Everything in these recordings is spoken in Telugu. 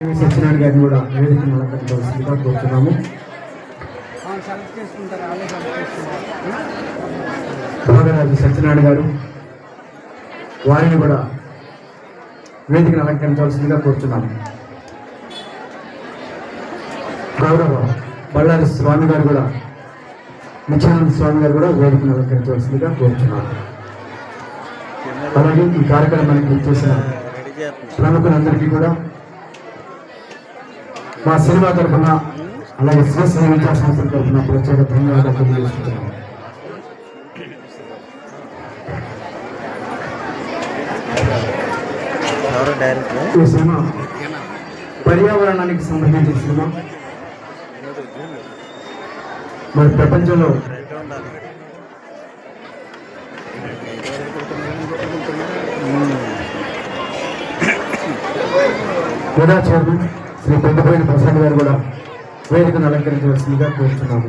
సత్యనారాయణ గారిని కూడా వేదికను అలంకరించవలసిందిగా కోరుతున్నాము. సెలెక్ట్ భోగరాజు సత్యనారాయణ గారు వారిని కూడా వేదికను అలంకరించవలసిందిగా కోరుతున్నాము. గౌరవ బళ్ళారి స్వామి గారు కూడా నిత్యానంద స్వామి గారు కూడా వేదికను అలంకరించవలసిందిగా కోరుతున్నాము. అలాగే ఈ కార్యక్రమానికి చేసిన ప్రముఖులందరికీ కూడా మా సినిమా తరఫున అలాగే శ్రీశ్రీ విద్యా సంస్థ తరఫున ప్రత్యేక ధన్యవాదాలు తెలియజేస్తున్నాము ఈ సినిమా పర్యావరణానికి సంబంధించిన సినిమా. మరి ప్రపంచంలో మెగా చైర్మన్ శ్రీ పెద్దపోయిన ప్రసాద్ గారు కూడా వేదికను అలంకరించవలసిందిగా కోరుతున్నాము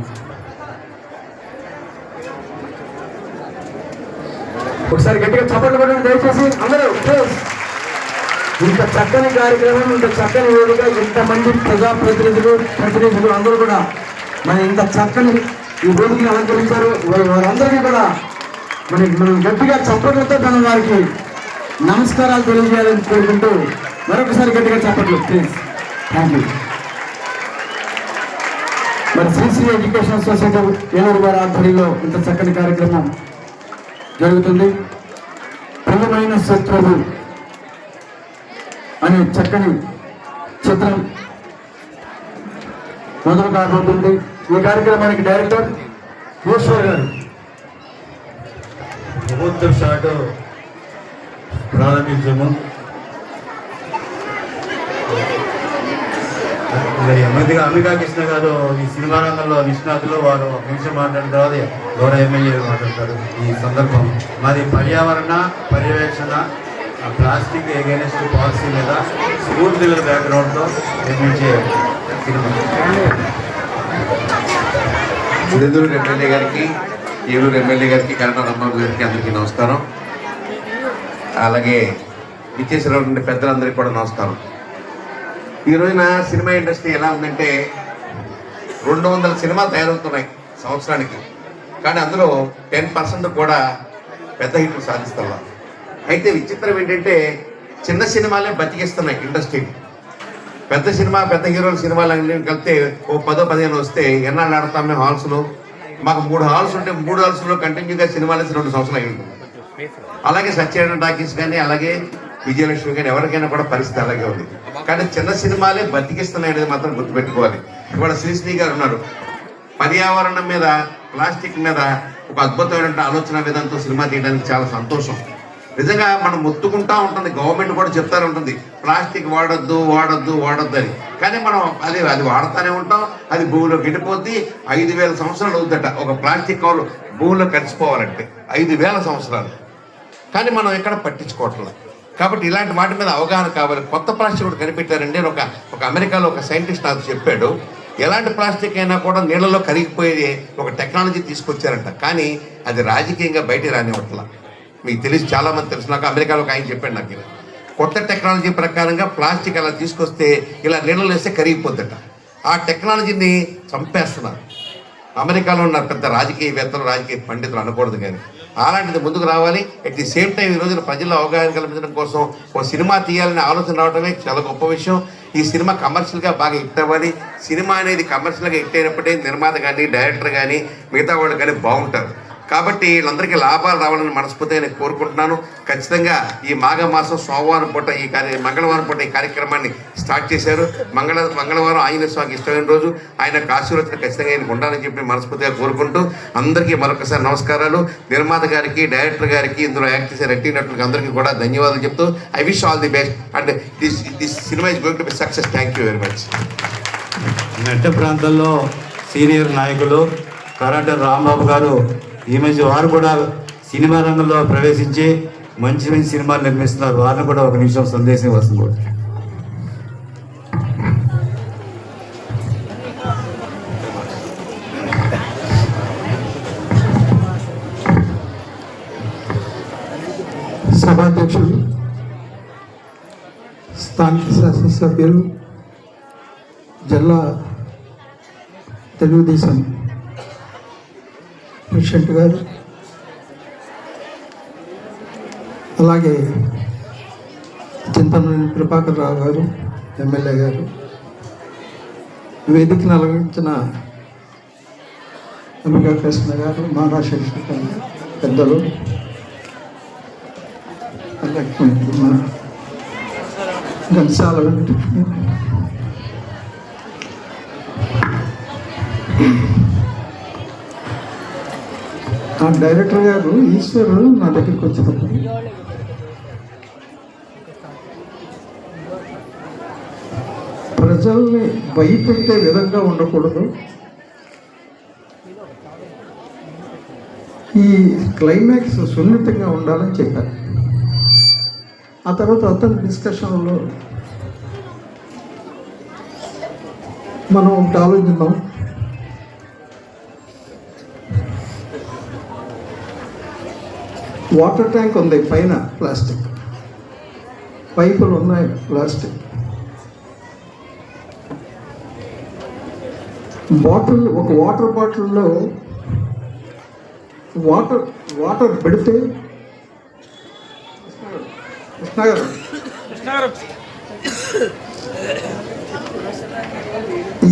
ఒకసారి గట్టిగా చప్పట్లు కొట్టండి దయచేసి అందరూ ఇంత చక్కని కార్యక్రమం ఇంత చక్కని వేదిక ఇంతమంది ప్రజాప్రతినిధులు ప్రతినిధులు అందరూ కూడా మన ఇంత చక్కని ఈ వేదికను అలంకరించారు. వారందరికీ కూడా మరి మనం గట్టిగా చప్పట్లతో మనం వారికి నమస్కారాలు తెలియజేయాలని కోరుకుంటూ మరొకసారి గట్టిగా చప్పట్లు ప్లీజ్ థ్యాంక్ యూ మరి శ్రీశ్రీ ఎడ్యుకేషన్ సొసైటీ ఏలూరు గారి ఆధ్వర్యంలో ఇంత చక్కని కార్యక్రమం జరుగుతుంది. ప్రియమైన శత్రువు అనే చక్కని చిత్రం మొదలు కాబోతుంది. ఈ కార్యక్రమానికి డైరెక్టర్ ఈశ్వర్ గారు. ప్రభుత్వ శాఖ ప్రారంభించము. మరి అమితగా కృష్ణ గారు ఈ సినిమా రంగంలో నిష్ణాతులు వారు ఒక నిమిషం మాట్లాడిన తర్వాత గౌరవ ఎమ్మెల్యే మాట్లాడతారు. ఈ సందర్భం మాది పర్యావరణ పర్యవేక్షణ ప్లాస్టిక్ ఎగైనెస్ట్ పాలసీ మీద స్ఫూర్తిగల బ్యాక్గ్రౌండ్తో నిర్మించే సినిమా. సిరిదూరు ఎమ్మెల్యే గారికి ఏలూరు ఎమ్మెల్యే గారికి కరణం రాంబాబు గారికి అందరికీ నమస్కారం. అలాగే విచ్చేసినటువంటి పెద్దలందరికీ కూడా నమస్కారం. ఈ రోజున సినిమా ఇండస్ట్రీ ఎలా ఉందంటే రెండు వందల సినిమాలు తయారవుతున్నాయి సంవత్సరానికి. కానీ అందులో టెన్ పర్సెంట్ కూడా పెద్ద హిట్లు సాధిస్తున్నాం అయితే విచిత్రం ఏంటంటే చిన్న సినిమాలే బతికిస్తున్నాయి ఇండస్ట్రీని. పెద్ద సినిమా పెద్ద హీరోల సినిమాలు అన్నీ కలిపితే ఓ పదో పదిహేను వస్తే ఎన్నాళ్ళు ఆడతాం మేము హాల్స్లో? మాకు మూడు హాల్స్ ఉంటే మూడు హాల్స్లో కంటిన్యూగా సినిమాలు వేసి రెండు సంవత్సరాలు అయి ఉంటుంది అలాగే సత్యనారాయణ టాకీస్ కానీ అలాగే విజయలక్ష్మి కానీ ఎవరికైనా కూడా పరిస్థితి అలాగే ఉంది. కానీ చిన్న సినిమాలే బతికిస్తున్నాయనేది మాత్రం గుర్తుపెట్టుకోవాలి. ఇవాళ శ్రీశ్రీ గారు ఉన్నారు. పర్యావరణం మీద ప్లాస్టిక్ మీద ఒక అద్భుతమైన ఆలోచన విధానంతో సినిమా తీయడానికి చాలా సంతోషం. నిజంగా మనం మొత్తుకుంటా ఉంటుంది గవర్నమెంట్ కూడా చెప్తానే ఉంటుంది ప్లాస్టిక్ వాడొద్దు వాడొద్దు వాడొద్దు అని. కానీ మనం అది అది వాడుతూనే ఉంటాం అది భూమిలోకి వెళ్ళిపోద్ది. ఐదు వేల సంవత్సరాలు అవుద్దట ఒక ప్లాస్టిక్ కవర్ భూమిలో కలిసిపోవాలంటే ఐదు వేల సంవత్సరాలు. కానీ మనం ఎక్కడ పట్టించుకోవట్లేదు. కాబట్టి ఇలాంటి వాటి మీద అవగాహన కావాలి. కొత్త ప్లాస్టిక్ కూడా కనిపెట్టారండి. ఒక ఒక అమెరికాలో ఒక సైంటిస్ట్ నాకు చెప్పాడు. ఎలాంటి ప్లాస్టిక్ అయినా కూడా నీళ్ళలో కరిగిపోయేది ఒక టెక్నాలజీ తీసుకొచ్చారంట. కానీ అది రాజకీయంగా బయట రానివ్వట్ల. మీకు తెలిసి చాలా మంది తెలుసు. నాకు అమెరికాలో ఒక ఆయన చెప్పాడు నాకు ఇలా. కొత్త టెక్నాలజీ ప్రకారంగా ప్లాస్టిక్ అలా తీసుకొస్తే ఇలా నీళ్ళలో వేస్తే కరిగిపోద్దట. ఆ టెక్నాలజీని చంపేస్తున్నారు. అమెరికాలో ఉన్న పెద్ద రాజకీయవేత్తలు రాజకీయ పండితులు అనకూడదు కానీ. అలాంటిది ముందుకు రావాలి. అట్ ది సేమ్ టైం ఈ రోజున ప్రజల్లో అవగాహన కల్పించడం కోసం ఓ సినిమా తీయాలనే ఆలోచన రావడమే చాలా గొప్ప విషయం. ఈ సినిమా కమర్షియల్గా బాగా హిట్ అవ్వాలి. సినిమా అనేది కమర్షియల్గా హిట్ అయినప్పుడే నిర్మాత కానీ డైరెక్టర్ కానీ మిగతా వాళ్ళు కానీ బాగుంటారు. కాబట్టి వీళ్ళందరికీ లాభాలు రావాలని మనస్ఫూర్తిగా నేను కోరుకుంటున్నాను. ఖచ్చితంగా ఈ మాఘ మాసం సోమవారం పూట ఈ కార్య మంగళవారం పూట ఈ కార్యక్రమాన్ని స్టార్ట్ చేశారు. మంగళ మంగళవారం ఆయన స్వామికి ఇష్టమైన రోజు. ఆయన ఆశీర్వచన ఖచ్చితంగా ఆయనకు ఉండాలని చెప్పి మనస్ఫూర్తిగా కోరుకుంటూ అందరికీ మరొకసారి నమస్కారాలు. నిర్మాత గారికి డైరెక్టర్ గారికి ఇందులో యాక్ట్ చేసే రెడ్డి నటులకు అందరికీ కూడా ధన్యవాదాలు చెప్తూ I wish all the best and this this cinema is going to be success. Thank you very much. మెట్ట ప్రాంతంలో సీనియర్ నాయకులు కరాటే రాంబాబు గారు ఈ మధ్య వారు కూడా సినిమా రంగంలో ప్రవేశించి మంచి మంచి సినిమాలు నిర్మిస్తున్నారు. వారిని కూడా ఒక నిమిషం సందేశం వస్తుంది కూడా. సభాధ్యక్షులు స్థానిక శాసనసభ్యులు జిల్లా తెలుగుదేశం ప్రెసిడెంట్ గారు. అలాగే చింతమనేని కృపాకర్ రావు గారు ఎమ్మెల్యే గారు. వేదికను అలంకరించిన అంబికా కృష్ణ గారు మహారాష్ట్ర పెద్దలు. అలాగే మన ఆ డైరెక్టర్ గారు ఈశ్వరుడు నా దగ్గరికి వచ్చేటప్పుడు ప్రజల్ని భయపెట్టే విధంగా ఉండకూడదు. ఈ క్లైమాక్స్ సున్నితంగా ఉండాలని చెప్పారు. ఆ తర్వాత అతని డిస్కషన్లో మనం ఒకటి ఆలోచిద్దాం. వాటర్ ట్యాంక్ ఉంది పైన ప్లాస్టిక్. పైపులు ఉన్నాయి ప్లాస్టిక్. బాటిల్ ఒక వాటర్ బాటిల్లో వాటర్ వాటర్ పెడితే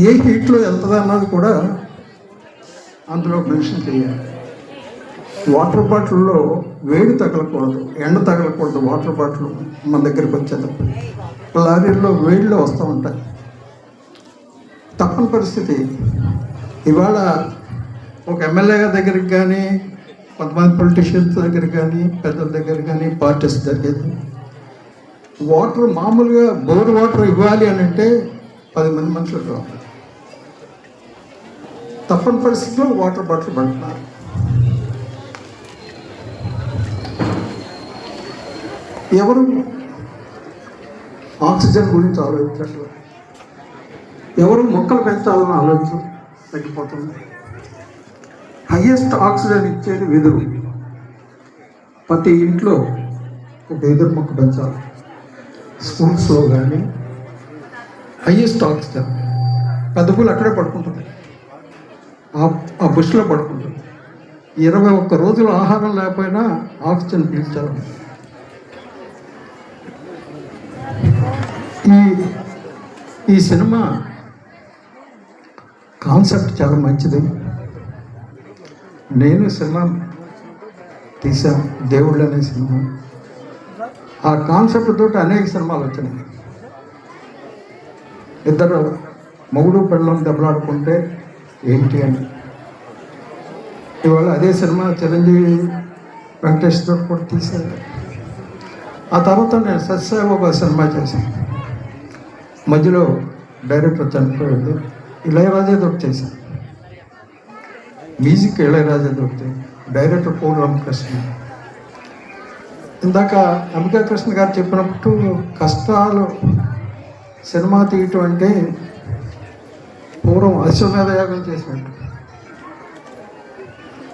ఏ హీట్లో వెళ్తుంది అన్నది కూడా అందులో మెన్షన్ చేయాలి. వాటర్ బాటిల్లో వేడి తగలకూడదు ఎండ తగలకూడదు వాటర్ బాటిల్ మన దగ్గరికి వచ్చేటప్పుడు లారీల్లో వేడిలో వస్తూ ఉంటాయి. తప్పని పరిస్థితి. ఇవాళ ఒక ఎమ్మెల్యే దగ్గరికి కానీ కొంతమంది పొలిటీషియన్స్ దగ్గర కానీ పెద్దల దగ్గర కానీ పార్టీస్ జరిగేది. వాటర్ మామూలుగా బోర్ వాటర్ ఇవ్వాలి అని అంటే పది మంది మనుషులు రావాలి. తప్పని పరిస్థితిలో వాటర్ బాటిల్ పడుతున్నారు. ఎవరు? ఆక్సిజన్ గురించి ఆలోచించట్లేదు. ఎవరు మొక్కలు పెంచాలని ఆలోచన తగ్గిపోతుంది. హయ్యెస్ట్ ఆక్సిజన్ ఇచ్చేది వెదురు. ప్రతి ఇంట్లో ఒక వెదురు మొక్క పెంచాలి. స్కూల్స్లో కానీ హయ్యెస్ట్ ఆక్సిజన్. పెద్ద పూలు అక్కడే పడుకుంటుంది. ఆ ఆ బుష్లో పడుకుంటుంది. ఇరవై ఒక్క రోజులు ఆహారం లేకపోయినా ఆక్సిజన్ పీల్చాలి. ఈ ఈ సినిమా కాన్సెప్ట్ చాలా మంచిది. నేను సినిమా తీసా దేవుళ్ళు అనే సినిమా. ఆ కాన్సెప్ట్ తోటి అనేక సినిమాలు వచ్చినాయి. ఇద్దరు మొగుడు పెళ్ళం దెబ్బలాడుకుంటే ఏంటి అని. ఇవాళ అదే సినిమా చిరంజీవి వెంకటేశ్వర కూడా తీశారు. ఆ తర్వాత నేను సత్సాయి ఒక సినిమా చేశాను. మధ్యలో డైరెక్టర్ చనిపోయాడు. ఇళయరాజా తోటి మ్యూజిక్ ఇళయరాజా దొరికితే డైరెక్టర్ పోల్ రామకృష్ణ. ఇందాక అంబికా కృష్ణ గారు చెప్పినప్పుడు కష్టాలు సినిమా తీయటం అంటే పూర్వం అశ్వమేధ యాగం చేసినట్టు.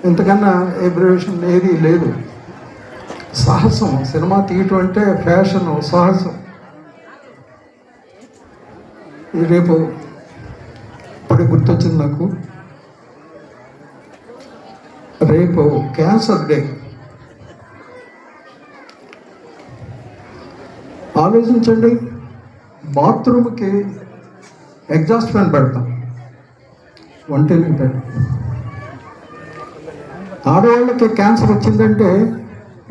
ఇంతకన్నా ఎబ్రివేషన్ ఏది లేదు. సాహసం సినిమా తీయటం అంటే ఫ్యాషన్ సాహసం. రేపు ఇప్పుడే గుర్తొచ్చింది నాకు. రేపు క్యాన్సర్ డే. ఆలోచించండి బాత్రూమ్కి ఎగ్జాస్ట్ ఫ్యాన్ పెడతాం. వంటలు పెడతాం ఆడవాళ్ళకి క్యాన్సర్ వచ్చిందంటే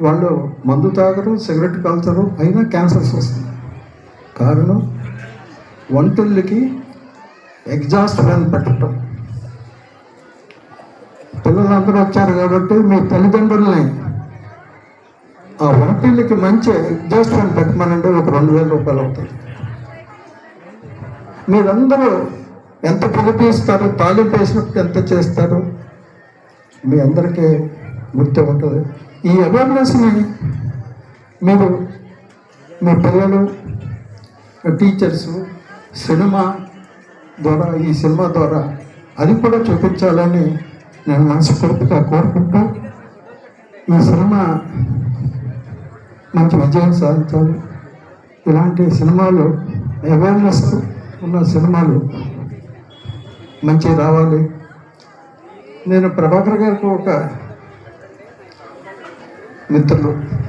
వాళ్ళు మందు తాగరు సిగరెట్ కాల్చరు అయినా క్యాన్సర్స్ వస్తుంది కారణం? వంటలకి ఎగ్జాస్ట్ ఫ్యాన్ పెట్టడం పిల్లలందరూ వచ్చారు కాబట్టి మీ తల్లిదండ్రులని ఆ వంటిల్కి మంచి ఎగ్జాస్ట్ ఫ్యాన్ పెట్టమనంటే ఒక రెండు వేల రూపాయలు అవుతుంది మీరందరూ ఎంత పిలిపిస్తారు తాలింపు వేసినప్పుడు ఎంత చేస్తారు? మీ అందరికీ గుర్తు ఉంటుంది. ఈ అవేర్నెస్ని మీరు మీ పిల్లలు టీచర్స్ సినిమా ద్వారా ఈ సినిమా ద్వారా అది కూడా చూపించాలని నేను మనస్ఫూర్తిగా కోరుకుంటూ ఈ సినిమా మంచి విజయం సాధించాలి. ఇలాంటి సినిమాలు అవేర్నెస్ ఉన్న సినిమాలు మంచి రావాలి. నేను ప్రభాకర్ గారికి ఒక మిత్రులు